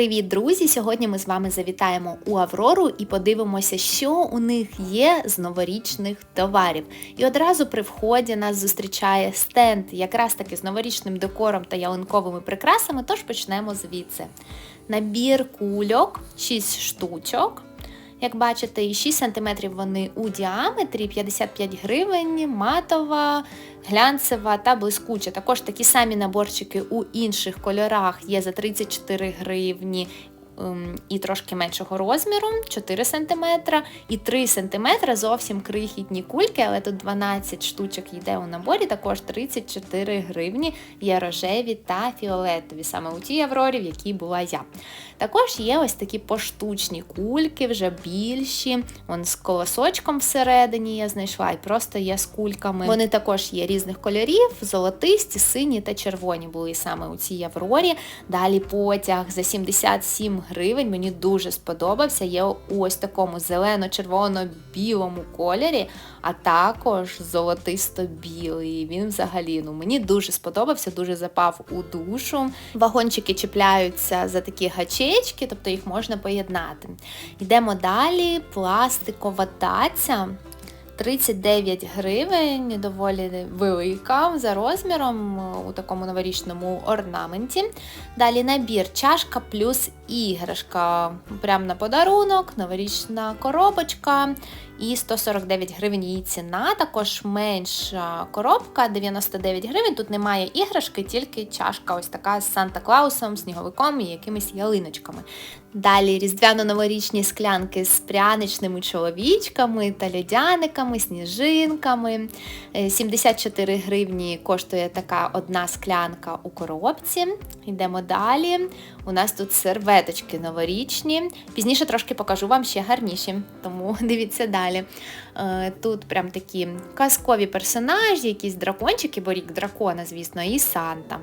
Привіт, друзі! Сьогодні ми з вами завітаємо у Аврору і подивимося, що у них є з новорічних товарів. І одразу при вході нас зустрічає стенд, якраз таки з новорічним декором та ялинковими прикрасами, тож почнемо звідси. Набір кульок, 6 штучок. Як бачите, і 6 см вони у діаметрі, 55 гривень, матова, глянцева та блискуча. Також такі самі наборчики у інших кольорах є за 34 гривні. Ем, І трошки меншого розміру 4 см і 3 см зовсім крихітні кульки, але тут 12 штучок йде у наборі, також 34 гривні є рожеві та фіолетові, саме у тій аврорі, в якій була я. Також є ось такі поштучні кульки, вже більші, вон з колосочком всередині я знайшла, і просто є з кульками. Вони також є різних кольорів: золотисті, сині та червоні були саме у цій аврорі. Далі потяг за 77 гривень. Мені дуже сподобався. Є ось такому зелено-червоно-білому кольорі, а також золотисто-білий. Він взагалі ну мені дуже сподобався, дуже запав у душу. Вагончики чіпляються за такі гачечки, тобто їх можна поєднати. Йдемо далі. Пластикова таця. 39 гривень, доволі велика за розміром у такому новорічному орнаменті. Далі набір чашка плюс іграшка. Прям на подарунок, новорічна коробочка. І 149 гривень її ціна, також менша коробка 99 гривень. Тут немає іграшки, тільки чашка, ось така з Санта-Клаусом, сніговиком і якимись ялиночками. Далі різдвяно-новорічні склянки з пряничними чоловічками та льодяниками, сніжинками. Е, 74 гривні коштує така одна склянка у коробці. Йдемо далі. У нас тут серветочки новорічні. Пізніше трошки покажу вам ще гарніші, тому дивіться далі. Е, Тут прям такі казкові персонажі, якісь дракончики, бо рік дракона, звісно, і Санта.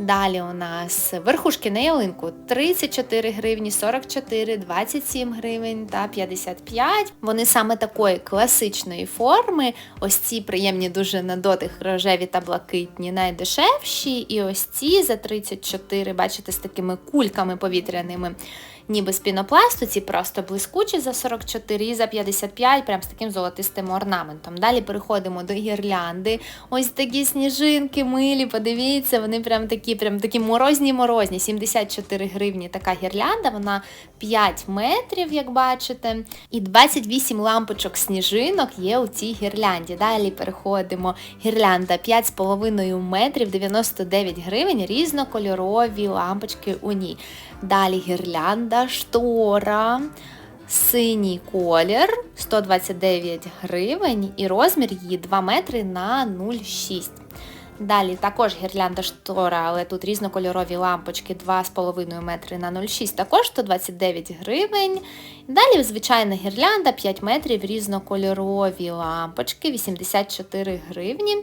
Далі у нас верхушки на ялинку 34 гривні, 44, 27 гривень та 55. Вони саме такої класичної форми. Ось ці приємні дуже на дотик рожеві та блакитні, найдешевші. І ось ці за 34, бачите, з такими кульками повітряними. Ніби з пінопласту, ці просто блискучі за 44 і за 55, прям з таким золотистим орнаментом. Далі переходимо до гірлянди. Ось такі сніжинки милі, подивіться, вони прям такі, прям такі морозні-морозні. 74 гривні така гірлянда, вона 5 метрів, як бачите. І 28 лампочок сніжинок є у цій гірлянді. Далі переходимо. Гірлянда 5,5 метрів, 99 гривень, різнокольорові лампочки у ній. Далі гірлянда, штора, синій колір, 129 гривень і розмір її 2 метри на 0,6. Далі також гірлянда штора, але тут різнокольорові лампочки 2,5 метри на 0,6, також 129 гривень. Далі звичайна гірлянда 5 метрів, різнокольорові лампочки 84 гривні.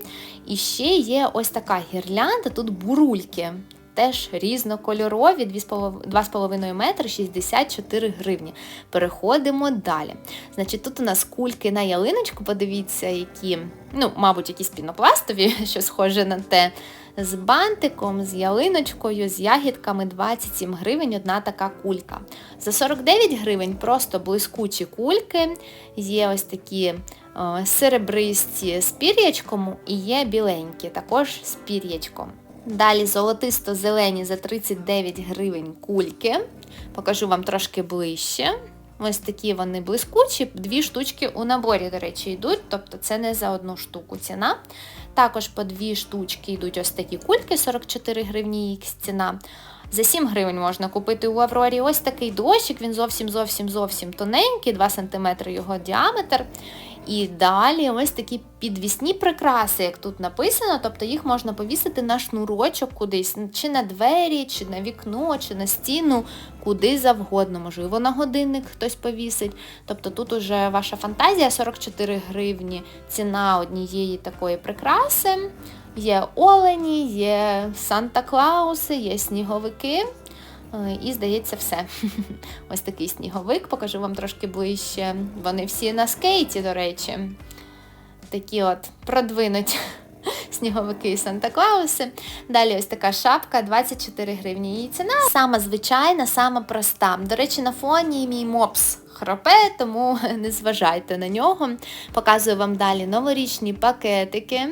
І ще є ось така гірлянда, тут бурульки. Теж різнокольорові 2,5 метри 64 гривні. Переходимо далі. Значить, тут у нас кульки на ялиночку, подивіться, які, ну, мабуть, якісь пінопластові, що схоже на те. З бантиком, з ялиночкою, з ягідками 27 гривень одна така кулька. За 49 гривень просто блискучі кульки. Є ось такі серебристі з пір'ячком і є біленькі, також з пір'ячком. Далі золотисто-зелені за 39 гривень кульки. Покажу вам трошки ближче. Ось такі вони блискучі, дві штучки у наборі, до речі, йдуть, тобто це не за одну штуку ціна. Також по дві штучки йдуть ось такі кульки, 44 гривні їх ціна. За 7 гривень можна купити у Аврорі ось такий дощик, він зовсім-зовсім-зовсім тоненький, 2 см його діаметр. І далі ось такі підвісні прикраси, як тут написано, тобто їх можна повісити на шнурочок кудись, чи на двері, чи на вікно, чи на стіну, куди завгодно. Можливо, на годинник хтось повісить. Тобто тут уже ваша фантазія 44 гривні, ціна однієї такої прикраси. Є олені, є Санта-Клауси, є сніговики. Е, І, здається, все. Ось такий сніговик, покажу вам трошки ближче. Вони всі на скейті, до речі. Такі от продвинуті сніговики і Санта-Клауси. Далі ось така шапка, 24 гривні. Її ціна сама звичайна, сама проста. До речі, на фоні мій мопс хропе, тому не зважайте на нього. Показую вам далі новорічні пакетики.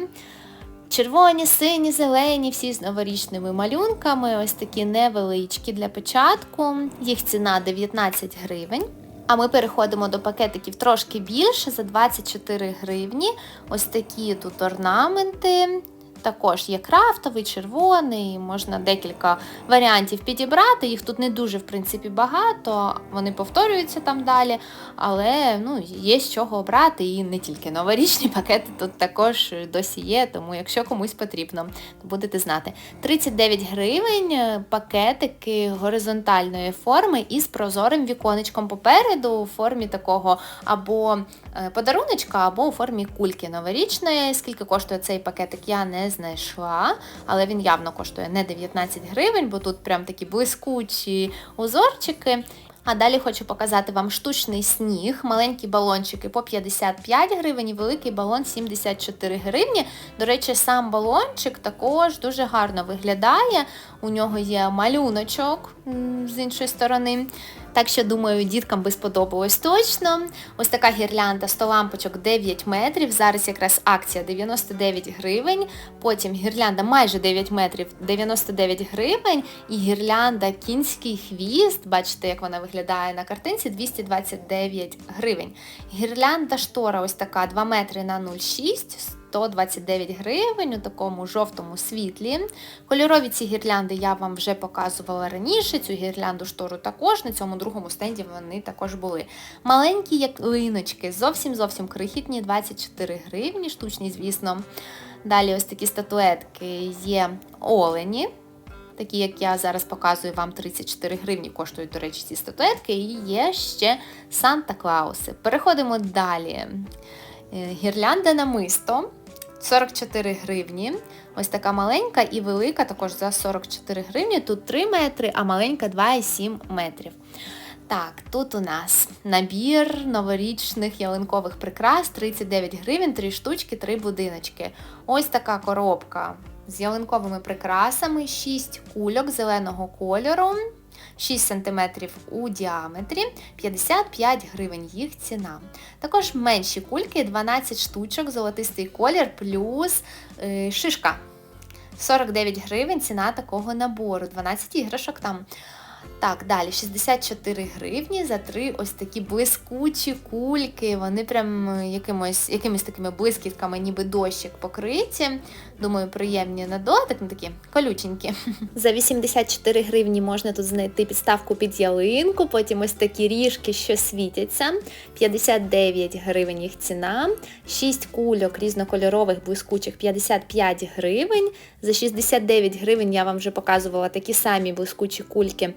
Червоні, сині, зелені, всі з новорічними малюнками, ось такі невеличкі для початку. Їх ціна 19 гривень. А ми переходимо до пакетиків трошки більше за 24 гривні. Ось такі тут орнаменти. Також є крафтовий, червоний, можна декілька варіантів підібрати. Їх тут не дуже, в принципі, багато, вони повторюються там далі, але ну, є з чого обрати. І не тільки новорічні пакети тут також досі є, тому якщо комусь потрібно, то будете знати. 39 гривень е, пакетики горизонтальної форми із прозорим віконечком попереду у формі такого або е, подаруночка, або у формі кульки новорічної. Скільки коштує цей пакетик, я не знайшла, але він явно коштує не 19 гривень, бо тут прям такі блискучі узорчики. А далі хочу показати вам штучний сніг, маленькі балончики по 55 гривень і великий балон 74 гривні. До речі, сам балончик також дуже гарно виглядає. У нього є малюночок з іншої сторони. Так що, думаю, діткам би сподобалось точно. Ось така гірлянда 100 лампочок 9 метрів. Зараз якраз акція 99 гривень. Потім гірлянда майже 9 метрів 99 гривень. І гірлянда кінський хвіст. Бачите, як вона виглядає на картинці 229 гривень. Гірлянда штора ось така 2 метри на 0,6. 129 гривень у такому жовтому світлі. Кольорові ці гірлянди я вам вже показувала раніше. Цю гірлянду штору також, на цьому другому стенді вони також були. Маленькі як линочки, зовсім зовсім крихітні, 24 гривні, штучні, звісно. Далі ось такі статуетки є олені. Такі, як я зараз показую вам 34 гривні, коштують, до речі, ці статуетки. І є ще Санта-Клауси. Переходимо далі. Е, гірлянда намисто. 44 гривні. Ось така маленька і велика, також за 44 гривні. Тут 3 метри, а маленька 2,7 метрів. Так, тут у нас набір новорічних ялинкових прикрас 39 гривень, 3 штучки, 3 будиночки. Ось така коробка з ялинковими прикрасами, 6 кульок зеленого кольору. 6 см у діаметрі, 55 гривень їх ціна. Також менші кульки, 12 штучок, золотистий колір плюс е, шишка. 49 гривень ціна такого набору, 12 іграшок там. Так, далі 64 гривні за три ось такі блискучі кульки. Вони прям якимось, якимись такими блискітками, ніби дощик покриті. Думаю, приємні на дотик, ну такі колюченькі. За 84 гривні можна тут знайти підставку під ялинку, потім ось такі ріжки, що світяться. 59 гривень їх ціна. 6 кульок різнокольорових блискучих 55 гривень. За 69 гривень я вам вже показувала такі самі блискучі кульки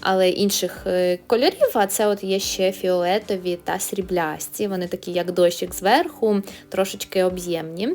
але інших е, кольорів, а це от є ще фіолетові та сріблясті. Вони такі, як дощик зверху, трошечки об'ємні.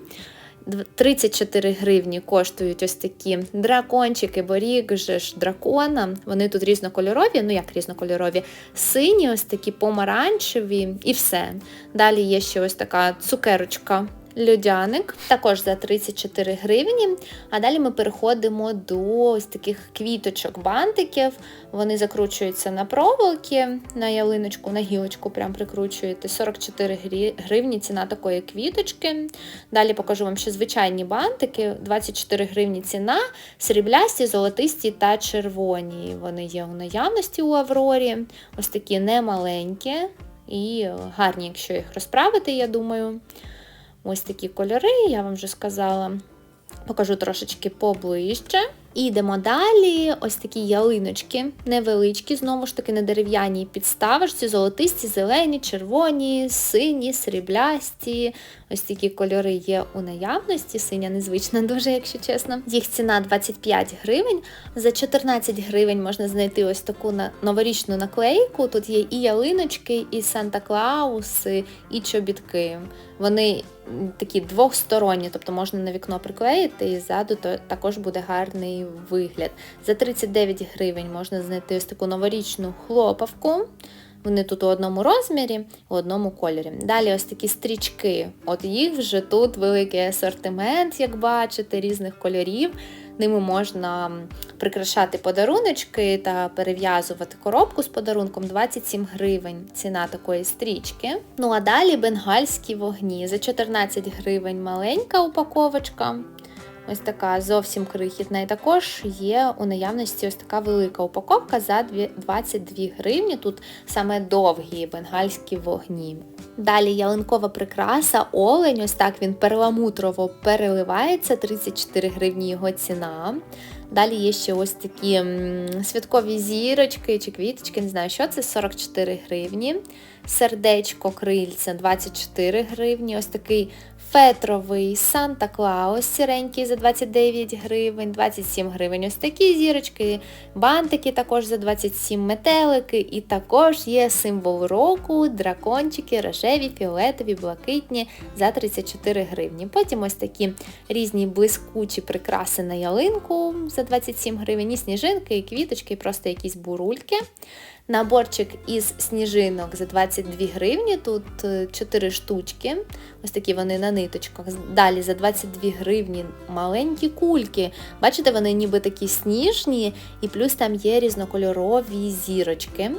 34 гривні коштують ось такі дракончики, бо рік же ж дракона. Вони тут різнокольорові, ну як різнокольорові, сині, ось такі помаранчеві і все. Далі є ще ось така цукерочка льодяник, також за 34 гривні. А далі ми переходимо до ось таких квіточок-бантиків. Вони закручуються на проволоки, на ялиночку, на гілочку прям прикручуєте. 44 гривні ціна такої квіточки. Далі покажу вам ще звичайні бантики, 24 гривні ціна, сріблясті, золотисті та червоні. Вони є у наявності у Аврорі. Ось такі немаленькі і гарні, якщо їх розправити, я думаю. Ось такі кольори, я вам вже сказала. Покажу трошечки поближче. І йдемо далі. Ось такі ялиночки невеличкі, знову ж таки, на дерев'яній підставочці, золотисті, зелені, червоні, сині, сріблясті. Ось такі кольори є у наявності. Синя незвична, дуже, якщо чесно. Їх ціна 25 гривень. За 14 гривень можна знайти ось таку новорічну наклейку. Тут є і ялиночки, і Санта-Клауси, і чобітки. Вони такі двохсторонні, тобто можна на вікно приклеїти, і ззаду то також буде гарний вигляд. За 39 гривень можна знайти ось таку новорічну хлопавку. Вони тут у одному розмірі, у одному кольорі. Далі ось такі стрічки. От їх вже тут великий асортимент, як бачите, різних кольорів. Ними можна прикрашати подаруночки та перев'язувати коробку з подарунком 27 гривень. Ціна такої стрічки. Ну а далі бенгальські вогні. За 14 гривень маленька упаковочка. Ось така зовсім крихітна. І також є у наявності ось така велика упаковка за 22 гривні. Тут саме довгі бенгальські вогні. Далі ялинкова прикраса, олень, ось так він перламутрово переливається, 34 гривні його ціна. Далі є ще ось такі святкові зірочки чи квіточки, не знаю, що це 44 гривні. Сердечко крильця 24 гривні. Ось такий фетровий Санта Клаус сіренький за 29 гривень, 27 гривень. Ось такі зірочки, бантики також за 27 метелики. І також є символ року, дракончики, рожеві, фіолетові, блакитні за 34 гривні. Потім ось такі різні блискучі прикраси на ялинку за 27 гривень, і сніжинки, і квіточки, і просто якісь бурульки. Наборчик із сніжинок за 22 гривні, тут 4 штучки. Ось такі вони на ниточках. Далі за 22 гривні маленькі кульки. Бачите, вони ніби такі сніжні, і плюс там є різнокольорові зірочки.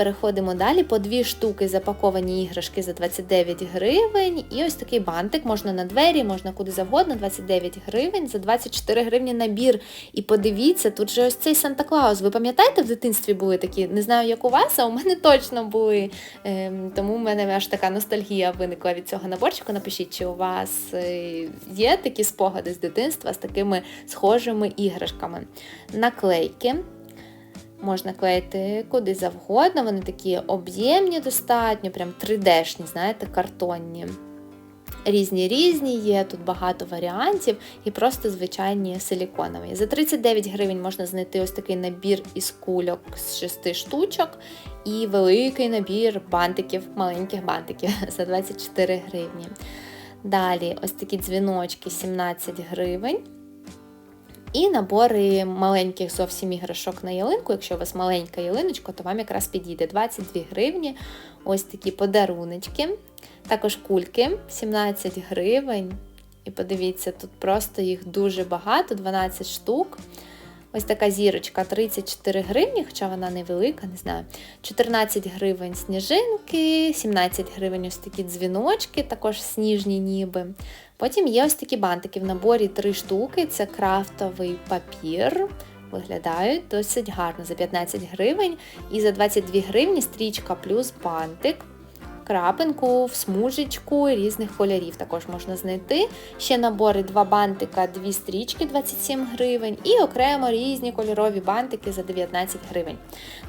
Переходимо далі по дві штуки запаковані іграшки за 29 гривень. І ось такий бантик можна на двері, можна куди завгодно, 29 гривень, за 24 гривні набір. І подивіться, тут же ось цей Санта Клаус. Ви пам'ятаєте, в дитинстві були такі? Не знаю, як у вас, а у мене точно були. Ем, тому в мене аж така ностальгія виникла від цього наборчику. Напишіть, чи у вас е, є такі спогади з дитинства з такими схожими іграшками. Наклейки. Можна клеїти куди завгодно, вони такі об'ємні достатньо, прям 3D-шні, знаєте, картонні. Різні різні є, тут багато варіантів і просто звичайні силіконові. За 39 гривень можна знайти ось такий набір із кульок з 6 штучок і великий набір бантиків, маленьких бантиків за 24 гривні. Далі ось такі дзвіночки 17 гривень. І набори маленьких зовсім іграшок на ялинку. Якщо у вас маленька ялиночка, то вам якраз підійде 22 гривні. Ось такі подаруночки. Також кульки 17 гривень. І подивіться, тут просто їх дуже багато, 12 штук. Ось така зірочка 34 гривні, хоча вона невелика, не знаю. 14 гривень сніжинки, 17 гривень ось такі дзвіночки, також сніжні ніби. Потім є ось такі бантики в наборі три штуки, це крафтовий папір. Виглядають досить гарно за 15 гривень. І за 22 гривні стрічка плюс бантик. Крапинку, в смужечку різних кольорів також можна знайти. Ще набори два бантика, дві стрічки 27 гривень і окремо різні кольорові бантики за 19 гривень.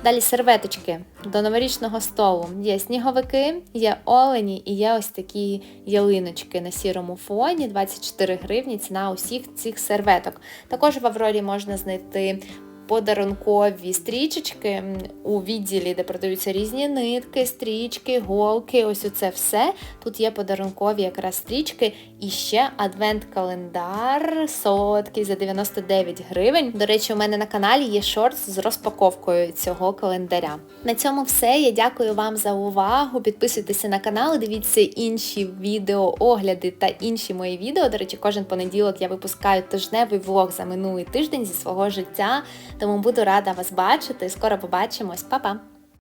Далі серветочки до новорічного столу. Є сніговики, є олені і є ось такі ялиночки на сірому фоні, 24 гривні ціна усіх цих серветок. Також в Аврорі можна знайти подарункові стрічечки у відділі, де продаються різні нитки, стрічки, голки. Ось оце все. Тут є подарункові якраз стрічки. І ще адвент-календар солодкий за 99 гривень. До речі, у мене на каналі є шортс з розпаковкою цього календаря. На цьому все. Я дякую вам за увагу. Підписуйтеся на канал, дивіться інші відео, огляди та інші мої відео. До речі, кожен понеділок я випускаю тижневий влог за минулий тиждень зі свого життя. Тому буду рада вас бачити. Скоро побачимось, Па-па!